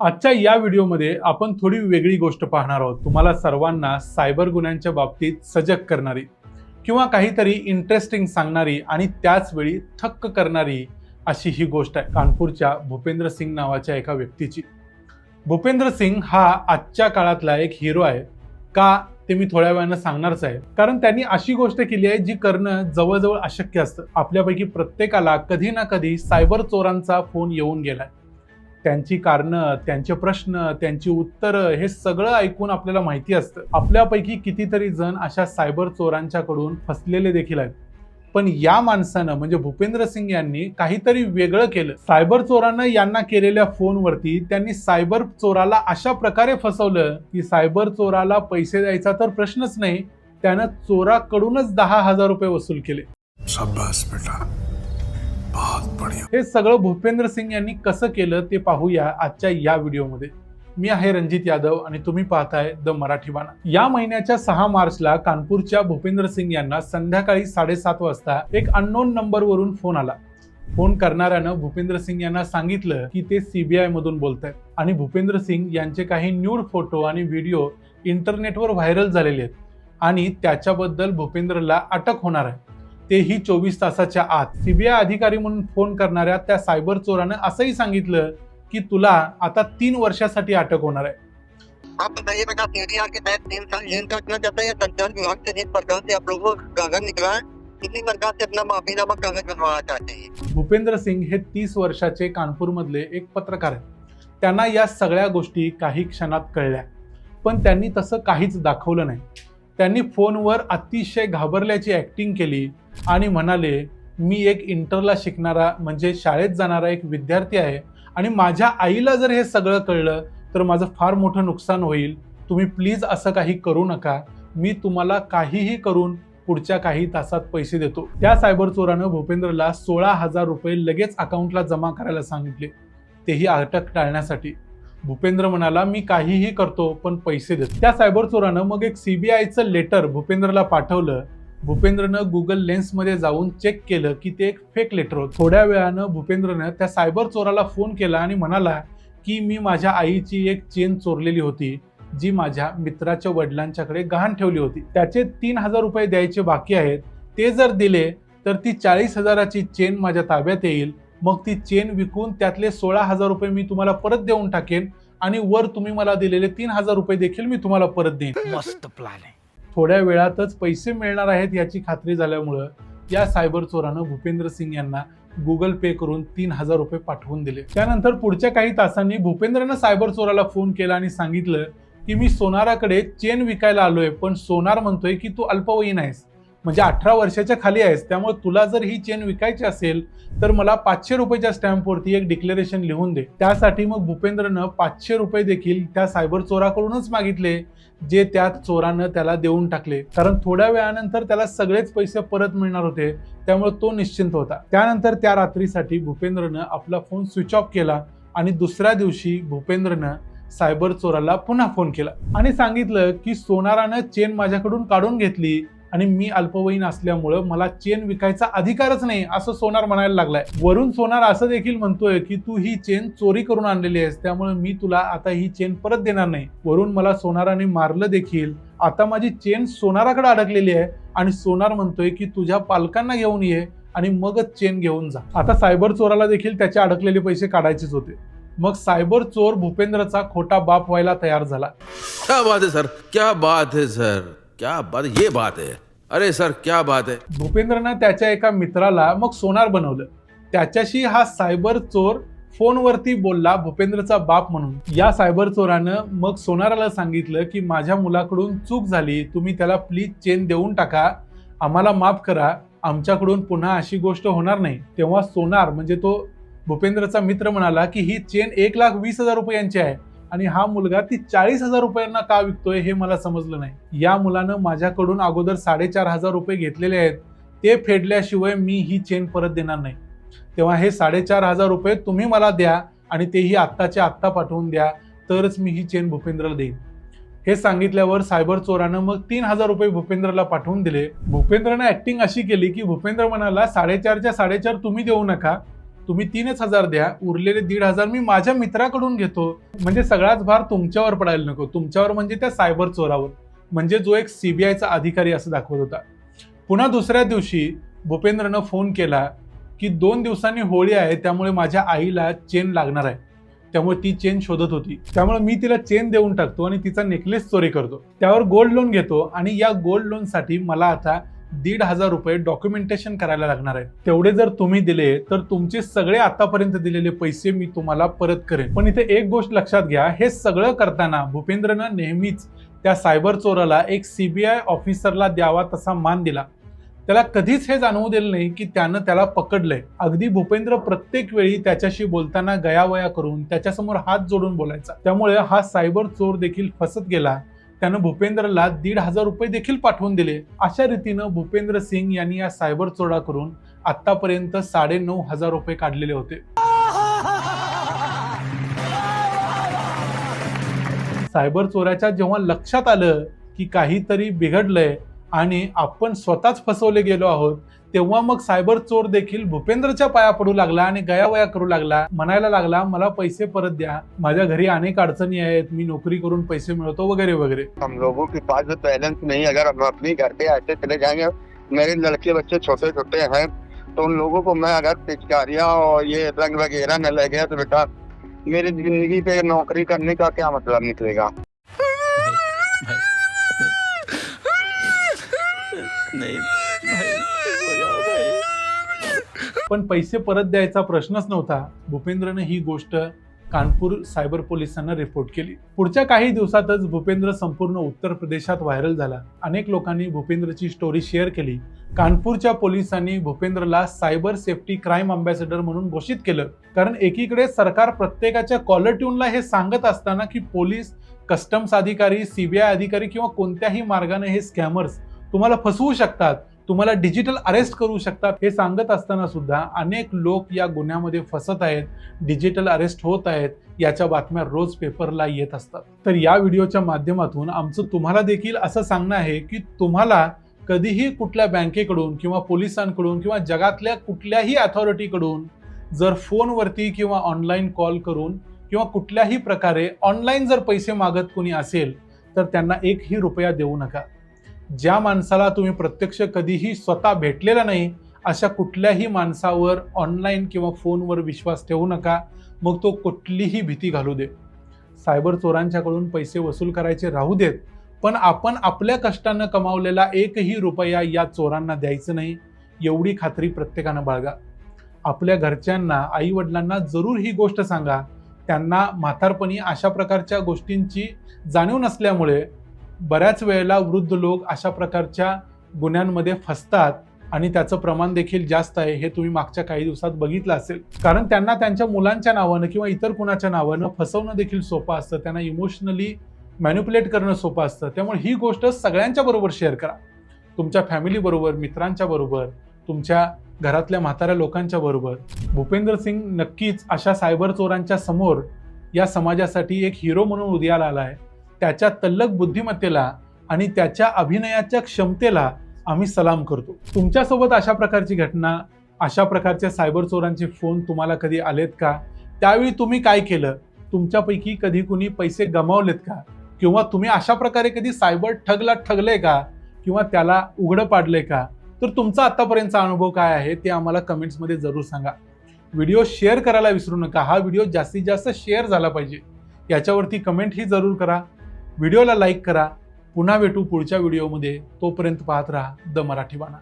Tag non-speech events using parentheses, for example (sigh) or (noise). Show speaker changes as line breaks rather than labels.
आजच्या या व्हिडिओमध्ये आपण थोडी वेगळी गोष्ट पाहणार आहोत. तुम्हाला सर्वांना सायबर गुन्ह्यांच्या बाबतीत सजग करणारी किंवा काहीतरी इंटरेस्टिंग सांगणारी आणि त्याच वेळी थक्क करणारी अशी ही गोष्ट आहे. कानपूरच्या भूपेंद्र सिंग नावाच्या एका व्यक्तीची. भूपेंद्र सिंग हा आजच्या काळातला एक हिरो आहे. का ते मी थोड्या वेळानं सांगणारच आहे. कारण त्यांनी अशी गोष्ट केली आहे जी करणं जवळजवळ अशक्य असतं. आपल्यापैकी प्रत्येकाला कधी ना कधी सायबर चोरांचा फोन येऊन गेलाय. त्यांची कारणं त्यांचे प्रश्न त्यांची उत्तरं हे सगळं ऐकून आपल्याला माहिती असतं. आपल्यापैकी कितीतरी जण अशा सायबर चोरांच्याकडून फसलेले देखील आहेत. पण या माणसानं म्हणजे भूपेंद्र सिंग यांनी काहीतरी वेगळं केलं. सायबर चोरानं यांना केलेल्या फोनवरती त्यांनी सायबर चोराला अशा प्रकारे फसवलं की सायबर चोराला पैसे द्यायचा तर प्रश्नच नाही त्यानं चोराकडूनच दहा हजार रुपये वसूल केले. हे सगळं भूपेंद्र सिंग यांनी कसं केलं ते पाहूया आजच्या या व्हिडिओमध्ये. मी आहे रणजित यादव आणि तुम्ही पाहताय द मराठी बाणा या महिन्याच्या सहा मार्चला कानपूरच्या भूपेंद्र सिंग यांना संध्याकाळी साडेसात वाजता एक अननोन नंबरवरून फोन आला. फोन करणाऱ्यानं भूपेंद्र सिंग यांना सांगितलं की ते सीबीआय मधून बोलत आहेत आणि भूपेंद्र सिंग यांचे काही न्यूड फोटो आणि व्हिडिओ इंटरनेटवर व्हायरल झालेले आहेत. आणि त्याच्याबद्दल भूपेंद्रला अटक होणार आहे. तेही चोवीस तासाच्या आत. सीबीआय अधिकारी म्हणून फोन करणाऱ्या त्या सायबर चोरानं असंही सांगितलं की तुला आता तीन वर्षासाठी अटक होणार आहे.
आप बताइए बेटा सीडीआर के तहत तीन साल जेल काटना चाहता है या संचार विभाग से जिस प्रकार से आप लोगों को कागज निकला है इसी प्रकार से अपना माफीनामा कागज बनवाना चाहते हैं?
भूपेंद्र सिंग हे तीस वर्षाचे कानपूरमधले एक पत्रकार आहेत. त्यांना या सगळ्या गोष्टी काही क्षणात कळल्या. पण त्यांनी तसं काहीच दाखवलं नाही. त्यांनी फोनवर अतिशय घाबरल्याची ॲक्टिंग केली आणि म्हणाले मी एक इंटरला शिकणारा म्हणजे शाळेत जाणारा एक विद्यार्थी आहे आणि माझ्या आईला जर हे सगळं कळलं तर माझं फार मोठं नुकसान होईल. तुम्ही प्लीज असं काही करू नका. मी तुम्हाला काहीही करून पुढच्या काही तासात पैसे देतो. त्या सायबर चोरानं भूपेंद्रला सोळा हजार रुपये लगेच अकाउंटला जमा करायला सांगितले. तेही अटक टाळण्यासाठी. भूपेंद्र म्हणाला मी काहीही करतो पण पैसे देतो. त्या सायबर चोरानं मग एक सीबीआयचं लेटर भूपेंद्रला पाठवलं. भूपेंद्रनं गुगल लेन्समध्ये जाऊन चेक केलं की ते एक फेक लेटर होतं थोड्या वेळानं भूपेंद्रनं त्या सायबर चोराला फोन केला आणि म्हणाला की मी माझ्या आईची एक चेन चोरलेली होती जी माझ्या मित्राच्या वडिलांच्याकडे गहाण ठेवली होती. त्याचे तीन हजार रुपये द्यायचे बाकी आहेत. ते जर दिले तर ती चाळीस हजाराची चेन माझ्या ताब्यात येईल. मग ती चेन विकून त्यातले सोळा हजार रुपये मी तुम्हाला परत देऊन टाकेन आणि वर तुम्ही मला दिलेले तीन हजार रुपये देखील मी तुम्हाला परत देईन.
मस्त प्लॅन आहे.
थोड्या वेळातच पैसे मिळणार आहेत याची खात्री झाल्यामुळं या सायबर चोरानं भूपेंद्र सिंग यांना गुगल पे करून तीन हजार रुपये पाठवून दिले. त्यानंतर पुढच्या काही तासांनी भूपेंद्रनं सायबर चोराला फोन केला आणि सांगितलं की मी सोनाराकडे चेन विकायला आलोय पण सोनार म्हणतोय की तू अल्पवयीन आहेस. म्हणजे अठरा वर्षाच्या खाली आहेस त्यामुळे तुला जर ही चेन विकायची असेल तर मला पाचशे रुपयाच्या स्टॅम्पवरती एक डिक्लेरेशन लिहून दे. त्यासाठी मग भूपेंद्रनं पाचशे रुपये देखील त्या सायबर चोराकडूनच मागितले जे त्या चोरानं त्याला देऊन टाकले. कारण थोड्या वेळानंतर त्याला सगळेच पैसे परत मिळणार होते त्यामुळे तो निश्चिंत होता. त्यानंतर त्या रात्रीसाठी भूपेंद्रनं आपला फोन स्विच ऑफ केला आणि दुसऱ्या दिवशी भूपेंद्रनं सायबर चोराला पुन्हा फोन केला. आणि सांगितलं की सोनारानं चेन माझ्याकडून काढून घेतली आणि मी अल्पवयीन असल्यामुळं मला चेन विकायचा अधिकारच नाही असं सोनार म्हणायला लागलाय. वरून सोनार असं देखील म्हणतोय की तू ही चेन चोरी करून आणलेली आहेस त्यामुळे मी तुला आता ही चेन परत देणार नाही. वरून मला सोनाराने मारलं देखील. आता माझी चेन सोनाराकडे अडकलेली आहे आणि सोनार म्हणतोय की तुझ्या पालकांना घेऊन ये आणि मगच चेन घेऊन जा. आता सायबर चोराला देखील त्याचे अडकलेले पैसे काढायचेच होते. मग सायबर चोर भूपेंद्रचा खोटा बाप व्हायला तयार झाला.
क्या बात है सर? क्या बात है सर? क्या बात ये बात आहे अरे सर क्या बात आहे
भूपेंद्रनं त्याच्या एका मित्राला मग सोनार बनवलं. त्याच्याशी हा सायबर चोर फोनवरती बोलला भूपेंद्रचा बाप म्हणून. या सायबर चोरानं मग सोनाराला सांगितलं की माझ्या मुलाकडून चूक झाली तुम्ही त्याला प्लीज चेन देऊन टाका. आम्हाला माफ करा. आमच्याकडून पुन्हा अशी गोष्ट होणार नाही. तेव्हा सोनार म्हणजे तो भूपेंद्रचा मित्र म्हणाला की ही चेन एक लाख वीस हजार रुपयांची आहे. आणि हा मुलगा ती चाळीस हजार रुपयांना का विकतोय हे मला समजलं नाही. या मुलानं माझ्याकडून अगोदर साडेचार हजार रुपये घेतलेले आहेत. ते फेडल्याशिवाय मी ही चेन परत देणार नाही. तेव्हा हे साडेचार हजार रुपये तुम्ही मला द्या आणि तेही आत्ताच्या आत्ता पाठवून द्या तरच मी ही चेन भूपेंद्रला देईन. हे सांगितल्यावर सायबर चोरानं मग तीन हजार रुपये भूपेंद्रला पाठवून दिले. भूपेंद्रनं ऍक्टिंग अशी केली की भूपेंद्र म्हणाला साडेचारच्या साडेचार तुम्ही देऊ नका. तुम्ही तीनच हजार द्या उरलेले दीड हजार मी माझ्या मित्राकडून घेतो. म्हणजे सगळाच भार तुमच्यावर पडायला नको. तुमच्यावर म्हणजे त्या सायबर चोरावर. म्हणजे जो एक सीबीआयचा अधिकारी असं दाखवत होता. पुन्हा दुसऱ्या दिवशी भूपेंद्रनं फोन केला की दोन दिवसांनी होळी आहे त्यामुळे माझ्या आईला चेन लागणार आहे. त्यामुळे ती चेन शोधत होती. त्यामुळे मी तिला चेन देऊन टाकतो आणि तिचा नेकलेस चोरी करतो. त्यावर गोल्ड लोन घेतो आणि या गोल्ड लोनसाठी मला आता दीड हजार रुपये डॉक्युमेंटेशन करायला लागणार आहे. तेवढे जर तुम्ही दिले तर तुमचे सगळे आतापर्यंत दिलेले पैसे मी तुम्हाला परत करेन. पण इथे एक गोष्ट लक्षात घ्या हे सगळं करताना भूपेंद्रनं नेहमीच त्या सायबर चोराला एक सीबीआय ऑफिसरला द्यावा तसा मान दिला. त्याला कधीच हे जाणवू दिलं नाही की त्यानं त्याला पकडलंय. अगदी भूपेंद्र प्रत्येक वेळी त्याच्याशी बोलताना गयावया करून त्याच्यासमोर हात जोडून बोलायचा. त्यामुळे हा सायबर चोर देखील फसत गेला त्यानं भूपेंद्रला दीड हजार रुपये देखील पाठवून दिले. अशा रीतीनं भूपेंद्र सिंग यांनी या सायबर चोराकडून आतापर्यंत साडे नऊ हजार रुपये काढलेले होते. सायबर चोराच्या जेव्हा लक्षात आलं की काहीतरी बिघडलंय आणि आपण स्वतःच फसवले गेलो आहोत तेव्हा मग सायबर चोर देखील भूपेंद्रच्या पाया पडू लागला आणि गयावया करू लागला. म्हणायला लागला मला पैसे परत द्या. माझ्या घरी अनेक अडचणी आहेत. मी नोकरी करून पैसे मिळवतो वगैरे वगैरे.
हम लोगों के पास जो बैलेंस नहीं अगर हम अपने घर पे ऐसे चले जाएंगे मेरे लड़के बच्चे छोटे छोटे हैं तो उन लोगों को मैं अगर पिचकारियां और ये रंग वगैरह न लगे तो बेटा मेरी जिंदगी पे नौकरी करने का क्या मतलब निकलेगा? (laughs)
पण पैसे परत द्यायचा प्रश्नच नव्हता. भूपेंद्रनं ही गोष्ट कानपूर सायबर पोलिसांना रिपोर्ट केली. पुढच्या काही दिवसातच भूपेंद्र संपूर्ण उत्तर प्रदेशात व्हायरल झाला. अनेक लोकांनी भूपेंद्रची स्टोरी शेअर केली. कानपूरच्या पोलिसांनी भूपेंद्रला सायबर सेफ्टी क्राईम अम्बॅसेडर म्हणून घोषित केलं. कारण एकीकडे सरकार प्रत्येकाच्या कॉलर ट्यूनला हे सांगत असताना की पोलीस कस्टम्स अधिकारी सीबीआय अधिकारी किंवा कोणत्याही मार्गाने हे स्कॅमर्स तुम्हाला फसवू शकतात तुम्हाला डिजिटल अरेस्ट करू शकतात हे सांगत असताना सुद्धा अनेक लोक या गुन्ह्यामध्ये फसत आहेत डिजिटल अरेस्ट होत आहेत याच्या बातम्या रोज पेपरला येत असतात. तर या व्हिडिओच्या माध्यमातून आमचं तुम्हाला देखील असं सांगणं आहे की तुम्हाला कधीही कुठल्या बँकेकडून किंवा पोलिसांकडून किंवा जगातल्या कुठल्याही अथॉरिटीकडून जर फोनवरती किंवा ऑनलाईन कॉल करून किंवा कुठल्याही प्रकारे ऑनलाईन जर पैसे मागत कोणी असेल तर त्यांना एकही रुपया देऊ नका. ज्या माणसाला तुम्ही प्रत्यक्ष कधीही स्वतः भेटलेला नाही अशा कुठल्याही माणसावर ऑनलाईन किंवा फोनवर विश्वास ठेवू नका. मग तो कुठलीही भीती घालू दे. सायबर चोरांच्याकडून पैसे वसूल करायचे राहू देत पण आपण आपल्या कष्टानं कमावलेला एकही रुपया या चोरांना द्यायचं नाही. एवढी खात्री प्रत्येकानं बाळगा. आपल्या घरच्यांना आई वडिलांना जरूर ही गोष्ट सांगा. त्यांना म्हातारपणी अशा प्रकारच्या गोष्टींची जाणीव नसल्यामुळे बऱ्याच वेळेला वृद्ध लोक अशा प्रकारच्या गुन्ह्यांमध्ये फसतात आणि त्याचं प्रमाण देखील जास्त आहे हे तुम्ही मागच्या काही दिवसात बघितलं असेल. कारण त्यांना त्यांच्या मुलांच्या नावानं किंवा इतर कुणाच्या नावानं फसवणं देखील सोपं असतं. त्यांना इमोशनली मॅन्युप्युलेट करणं सोपं असतं. त्यामुळे ही गोष्ट सगळ्यांच्या बरोबर शेअर करा. तुमच्या फॅमिलीबरोबर मित्रांच्या बरोबर तुमच्या घरातल्या म्हाताऱ्या लोकांच्या बरोबर. भूपेंद्र सिंग नक्कीच अशा सायबर चोरांच्या समोर या समाजासाठी एक हिरो म्हणून उदयाला आला आहे. त्याच्या तल्लक बुद्धिमत्तेला आणि त्याच्या अभिनयाच्या क्षमतेला आम्ही सलाम करतो. तुमच्यासोबत अशा प्रकारची घटना अशा प्रकारच्या सायबर चोरांचे फोन तुम्हाला कधी आलेत का? त्यावेळी तुम्ही काय केलं? तुमच्यापैकी कधी कुणी पैसे गमावलेत का? किंवा तुम्ही अशा प्रकारे कधी सायबर ठगला ठगले का? किंवा त्याला उघडं पाडलंय का? तर तुमचा आतापर्यंतचा अनुभव काय आहे ते आम्हाला कमेंट्समध्ये जरूर सांगा. व्हिडिओ शेअर करायला विसरू नका. हा व्हिडिओ जास्तीत जास्त शेअर झाला पाहिजे. याच्यावरती कमेंटही जरूर करा. व्हिडिओला लाईक करा. पुन्हा भेटू पुढच्या व्हिडिओमध्ये. तोपर्यंत पाहत राहा द मराठी बाणा.